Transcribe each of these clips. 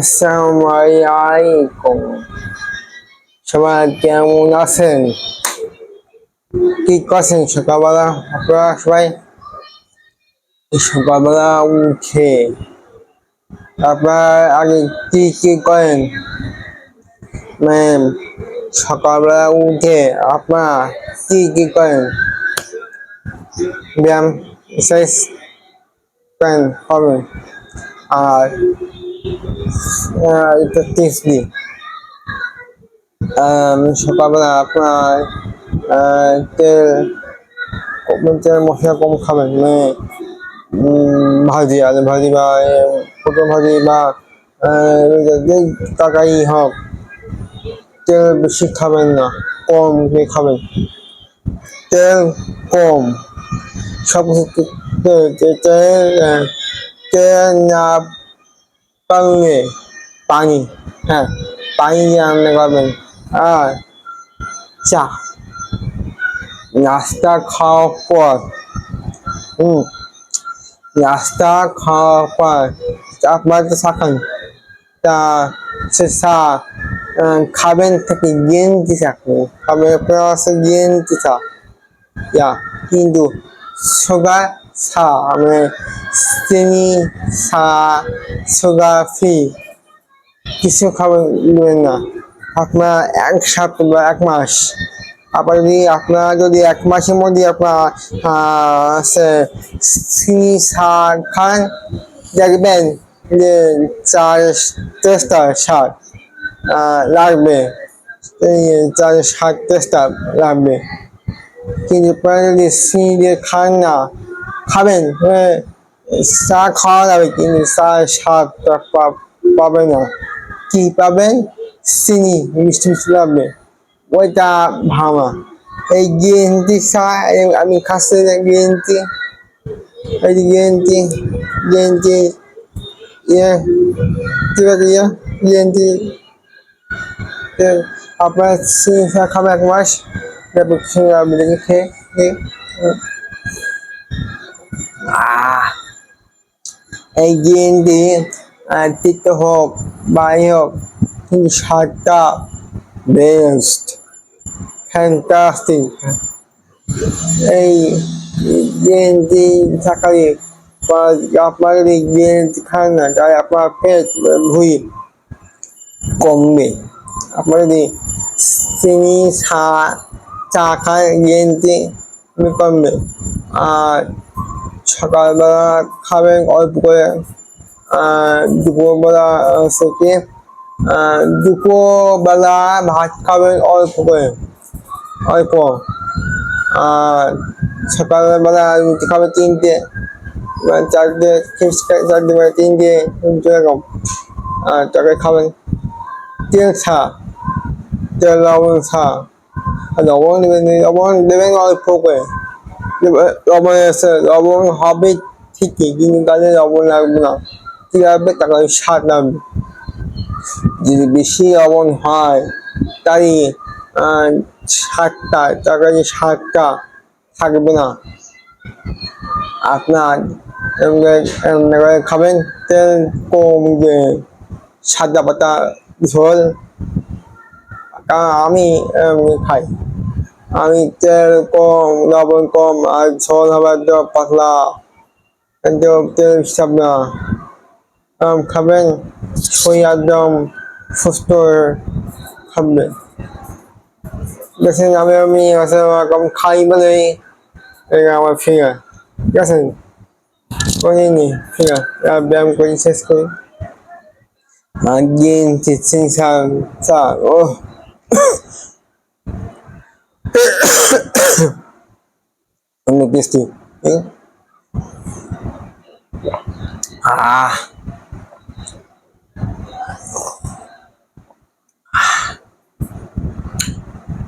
আসসালামু আলাইকুম। সবাই কেমন আছেন? কি করছেন সকালবেলা? আপনারা সবাই? সকালবেলা উঠে আপনারা আগে কি কি করেন? ম্যাম, সকালবেলা উঠে আপনারা কি কি করেন? ব্যায়াম, এক্সারসাইজ করেন করবেন আর এটা আম, সকালবেলা আপনার তেল তেল মশলা কম খাবেন মানে ভাজি আলু ভাজি বা পটল ভাজি বা যে তরকারি হোক তেল বেশি খাবেন না কম খাবেন। তেল কম। সব কিছু তেল তেল না পারলে পানি হ্যাঁ পানি দিয়ে রান্না করবেন আর চা। নাস্তা খাওয়ার পর, হুম, নাস্তা খাওয়ার পর আপনার তো চা তা সে চা খাবেন থেকে গেন্তি চা খাবেন। খাবেন প্লাস গেন্তি চা। কিন্তু সুগার চা মানে চিনি চা সুগার ফ্রি কিছু খাবার নেবেন না। আপনার এক সপ্তাহ বা এক মাস। আপনার যদি আপনার যদি এক মাসের মধ্যে আপনার সে- চিনি সার খান, দেখবেন যে চার টেস্টটা সার লাগবে। চার সার টেস্টটা লাগবে। কিন্তু যদি চিনি দিয়ে খান না খাবেন? হ্যাঁ, চা খাওয়া যাবে কিন্তু চা স্বাদটা পা- পাবে না। কি পাবেন? চিনি মিষ্টি মিষ্টি লাগবে ওইটা ভাঙা এই গেন্টি চা আমি খাচ্ছি গেন্টি এই গেন্টি গেন্টি ইয়ে কি বলে ইয়ে? গেন্টি আপনার চিনি চা খাবে এক মাস। আপনি দেখে খেয়ে খেয়ে উম, আহ এই গেন্টি তিতে হোক বাই হোক কিন্তু স্বাদটা বেস্ট ফ্যান্টাস্টিক এই গেন্টি থাকালে বা আপনার যদি গেন্টি খান না তাহলে আপনার পেট ভুঁড়ি কমবে। আপনার যদি চিনি, চা চা খান গেন্টি কমবে। আর সকালবেলা খাবেন অল্প করে দুপুরবেলা হচ্ছে কি আহ, দুপুরবেলা ভাত খাবেন অল্প করে অল্প। আর সকালবেলা রুটি খাবে তিনটে এবার চারটে চারটে বেলা তিনটে তিনটে এরকম। আর তরকারি খাবেন তেল ছা তেল লবণ ছা। লবণ দেবেন লবণ দেবেন অল্প করে। লবণ আছে লবণ হবে ঠিকই কিন্তু তাহলে লবণ লাগবে না কি লাগবে তাহলে স্বাদ লাগবে যদি বেশি লবণ হয় তাই আহ, স্বাদটা তরকারি স্বাদটা থাকবে না আপনার খাবেন তেল কম দিয়ে সাদা পাতা ঝোল আমি খাই আমি তেল কম, লবণ কম আর ঝোল হবে একদম পাতলা। একদম তেল হিসাব না। খাবেন শরীর একদম সুস্থ খাবেন দেখছেন আমি আমি এরকম খাই এই আমার ঠিক আছে? করিনি ফিগার ব্যায়াম করি, শেষ করি। আর গেম চিচ্ছেন চা চা ও অনেক টেস্টি আহ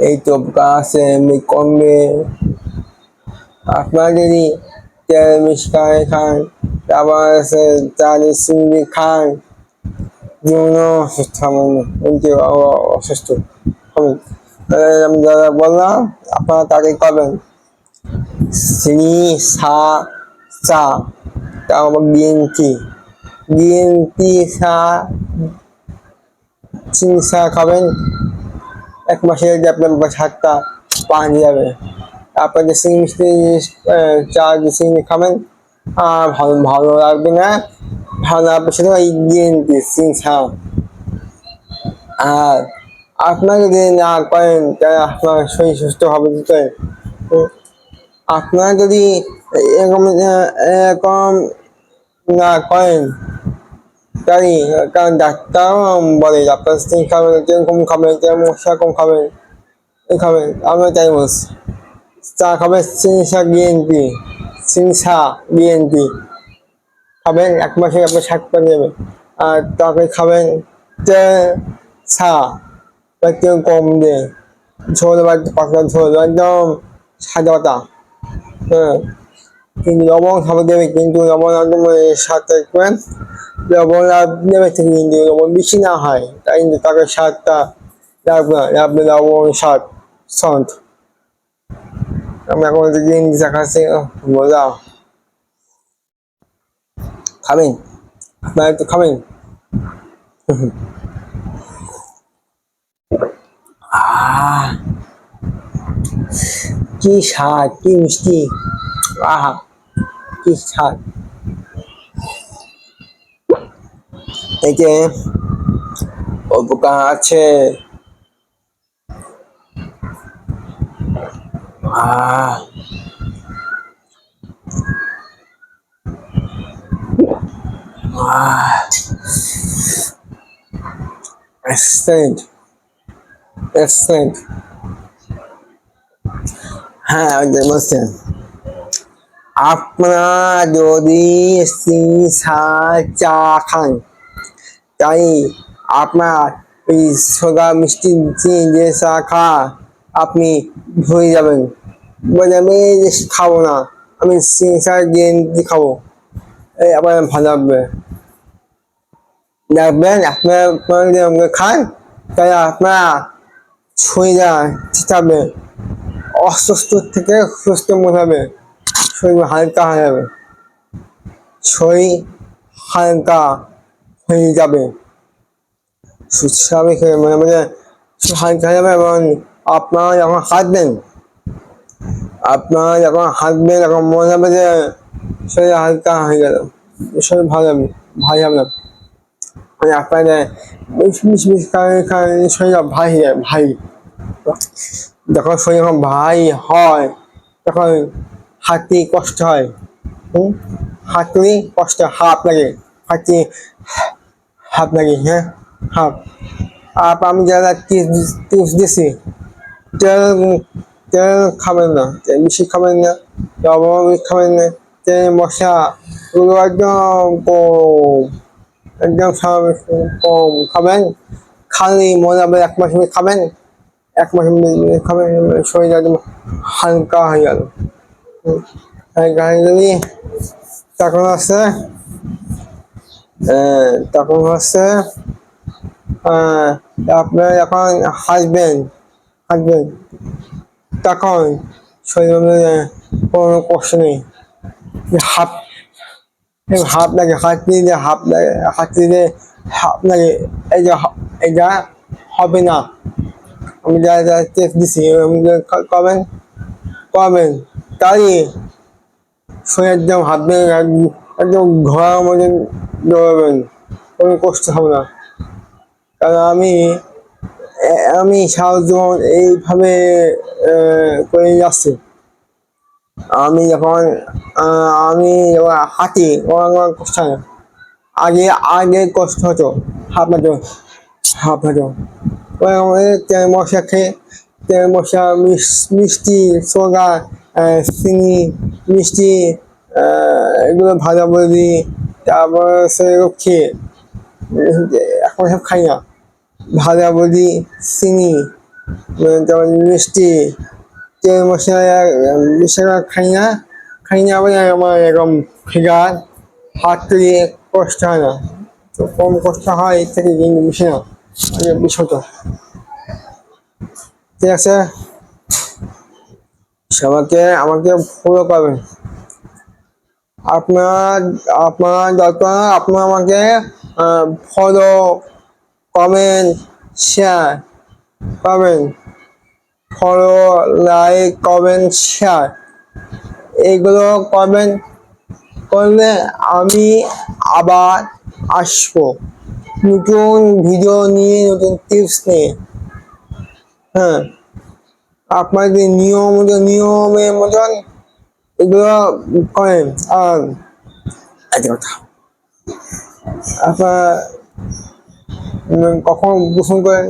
এই তো এমনি কমবে আপনার তেল মিষ্টি খান তারপর আছে চালি চিংড়ি খান জীবন অসুস্থ অ- অসুস্থ তাহলে আমি যারা বললাম আপনারা তাকে করবেন চিনি চা চা তারপর গ্রিন টি গ্রিন টি চা চিনি চা খাবেন এক মাসে যে আপনার সাতটা পানি যাবে তারপর যে চিনি মিষ্টি চা যে চিনি খাবেন আর ভালো ভালো লাগবে না ভালো লাগবে সেটা ওই গ্রিন টি চা আর আপনার যদি না করেন তাহলে আপনার শরীর সুস্থ হবে কি উম, আপনার যদি এরকম এরকম না করেন তাই কারণ ডাক্তার বলে আপনার স্টিং খাবেন কীরকম খাবেন কীরকম মশলা কম খাবেন এই খাবেন আমরা তাই বলছি। চা চিনি চা বিএনপি চা বিএনপি। খাবেন এক মাসে আপনার ষাট করে যাবে। আর তাকে খাবেন চা। বা কেউ কম দিয়ে ঝোল বা পাতলা ঝোল একদম সাদা পাতা। হ্যাঁ। কিন্তু লবণ দেবে কিন্তু লবণ একদম স্বাদ থাকবেন লবণ দেবে থেকে কিন্তু লবণ বেশি না হয় তাই কিন্তু তাকে স্বাদটা লাগবে লবণ স্বাদ সন্ত এখন গ্রিন চা খাচ্ছি ওহ, মজা। খাবেন? আপনারা একটু খাবেন? কি স্বাদ কি মিষ্টি। আহা কি স্বাদ। এতে উপকার আছে। আহ। Excellent. হ্যাঁ বলছেন। আপনারা যদি চা খান, তাই আপনার ওই সোগা মিষ্টি যে চা খা, আপনি ভুলে যাবেন। বলে, আমি খাব না, আমি সিসা গেঞ্জি খাব। এই আবার ভালো লাগবে। দেখবেন, আপনার আপনারা খান, তাই আপনার শরীরটা চিতাবে, অসুস্থ থেকে সুস্থ হবে, শরীর হালকা হয়ে যাবে। শরীর হালকা হয়ে যাবে। সুস্বাভাবিক হয়ে মানে মানে হালকা হয়ে যাবে এবং আপনারা যখন হাঁটবেন, আপনারা যখন হাঁটবেন, তখন মনে হবে যে, শরীর হালকা হয়ে গেল। শরীর ভালো হবে ভালো হবে না। মানে আপনাদের বেশি কারণে কারণে শরীর ভাই ভাই। যখন শরীর যখন ভাই হয়। তখন হাঁটতে কষ্ট হয়। হুম? হাঁটতে কষ্ট হাত লাগে। হাঁটতে হাত লাগে হ্যাঁ? হাত আর আমি যারা টিপস দিছি, তেল তেল খাবেন না। তেল বেশি খাবেন না, লবণ খাবেন না। তেল, মশলা এগুলো একদম কম। একদম কম। খাবেন? খালি মনে হবে এক মাস খাবেন। এক মাস খাবেন শরীর একদম হালকা হয়ে গেল। হালকা হয়ে গেলে তখন আহ, তখন হচ্ছে আপনার যখন হাসবেন হাসবেন তখন মধ্যে কোনো কষ্ট নেই। হাত হাত লাগে হাত দিয়ে হাত লাগে হাত দিয়ে হাত লাগে হ- এটা হবে না। আমি যা যা টেস্ট দিছি, আমি যে ক- কবেন? কবেন? তাই শরীর একদম হাত দিয়ে একদম ঘোড়ার মধ্যে দৌড়াবেন। কোনো কষ্ট হবে না। কারণ আমি আমি জীবন এইভাবে করে যাচ্ছি আমি যখন আমি যখন হাঁটি আমার কষ্ট হয় আগে আগে কষ্ট হতো, হাত পাতো ওই তেল মশলা খেয়ে তেল মিস- মিষ্টি সোডা চিনি, মিষ্টি এগুলো ভাজা বলি তারপর সেগুলো খেয়ে, এখন সব খাই না। ভাজা বলি চিনি, তারপর মিষ্টি তেল মশলা বেশি খাই না খাই না বলে আমার এরকম ফিগার, হাত থেকে কষ্ট হয় না। তো কম কষ্ট হয় থেকে কিন্তু বেশি না। ঠিক আছে? সবাইকে, আমাকে ফলো করবেন। আপনার আপনার দরকার আপনার আমাকে ফলো কমেন্ট শেয়ার পাবেন ফলো লাইক কমেন্ট শেয়ার এগুলো কমেন্ট করলে আমি আবার আসব। নতুন ভিডিও নিয়ে নতুন টিপস নিয়ে। হ্যাঁ আপনাদের নিয়ম নিয়মের মতন এগুলো করেন। আর কথা, আপনার কখন গোসল করেন?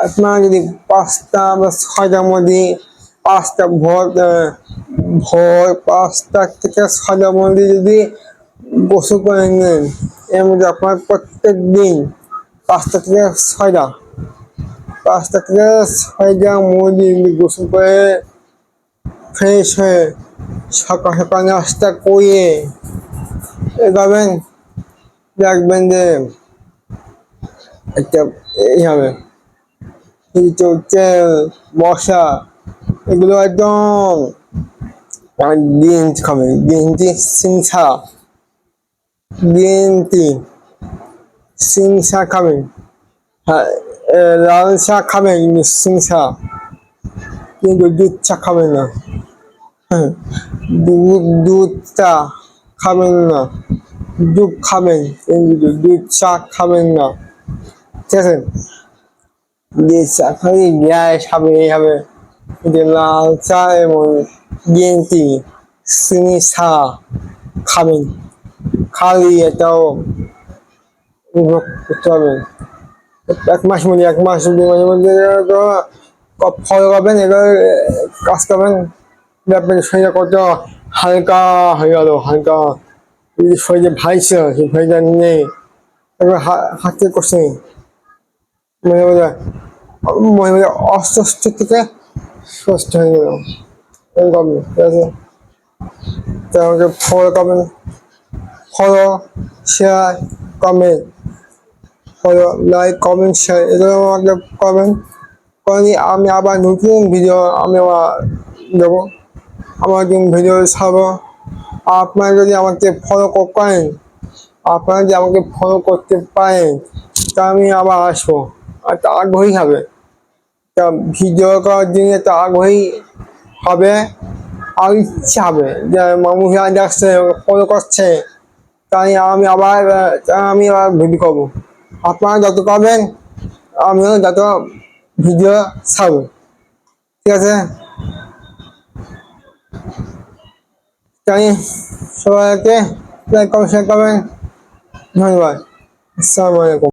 আপনার যদি পাঁচটা বা ছয়টার মধ্যে পাঁচটা ভোর ভোর পাঁচটা থেকে ছয়টার মধ্যে যদি গোসল করে নেন এর মধ্যে আপনার প্রত্যেক দিন পাঁচটা থেকে ছয়টা, পাঁচটা থেকে মধ্যে যদি গোসল করে ফ্রেশ হয়ে সকাল সকাল নাস্তা করে এগাবেন দেখবেন যে একটা এই হবে। তেল মশা এগুলো একদম গ্রিন টি খাবে গ্রিন টি সিংসা গ্রিন টি সিংসা খাবেন হ্যাঁ লাল চা খাবেন সিংসা কিন্তু দুধ চা খাবেন না। হ্যাঁ দুধ দুধ চা খাবেন না। দুধ খাবেন কিন্তু দুধ চা খাবেন না। ঠিক আছে? যে চা খালি গ্যাস হবে এই হবে। যে লাল চা এবং গ্রিন টি চিনি চা খাবেন খালি এটাও উপভোগ করতে হবে। এক মাস মধ্যে এক মাস দু মাসের মধ্যে ফলো করবেন এবার কাজ করবেন। দেখবেন শরীরে কত হালকা হয়ে গেল, হালকা। শরীরে ভাই ছিল সেই ভাইটা নেই এবার হা- হাঁটতে করছে। মনে মনে মনে মনে অস্বস্ত থেকে সুস্থ হয়ে গেল। ঠিক আছে? তো আমাকে ফলো করবেন follow share comment follow like comment share এগুলো আমাকে করবেন করে আমি আবার নতুন ভিডিও আমি আবার দেবো। আমার নতুন ভিডিও ছাড়বো। আপনারা যদি আমাকে ফলো করেন, আপনারা যদি আমাকে ফলো করতে পারেন, তা আমি আবার আসব। আর তা আগ্রহী হবে। তা ভিডিও করার জন্য তো আগ্রহী হবে। আর ইচ্ছা হবে যে মানুষরা দেখছে ফলো করছে। তাই আমি আবার আমি আবার ভিডিও করব। আপনারা যত পাবেন, আমিও যত ভিডিও ছাড়বো। ঠিক আছে? তাই সবাইকে লাইক করবেন। ধন্যবাদ। আসসালামু আলাইকুম।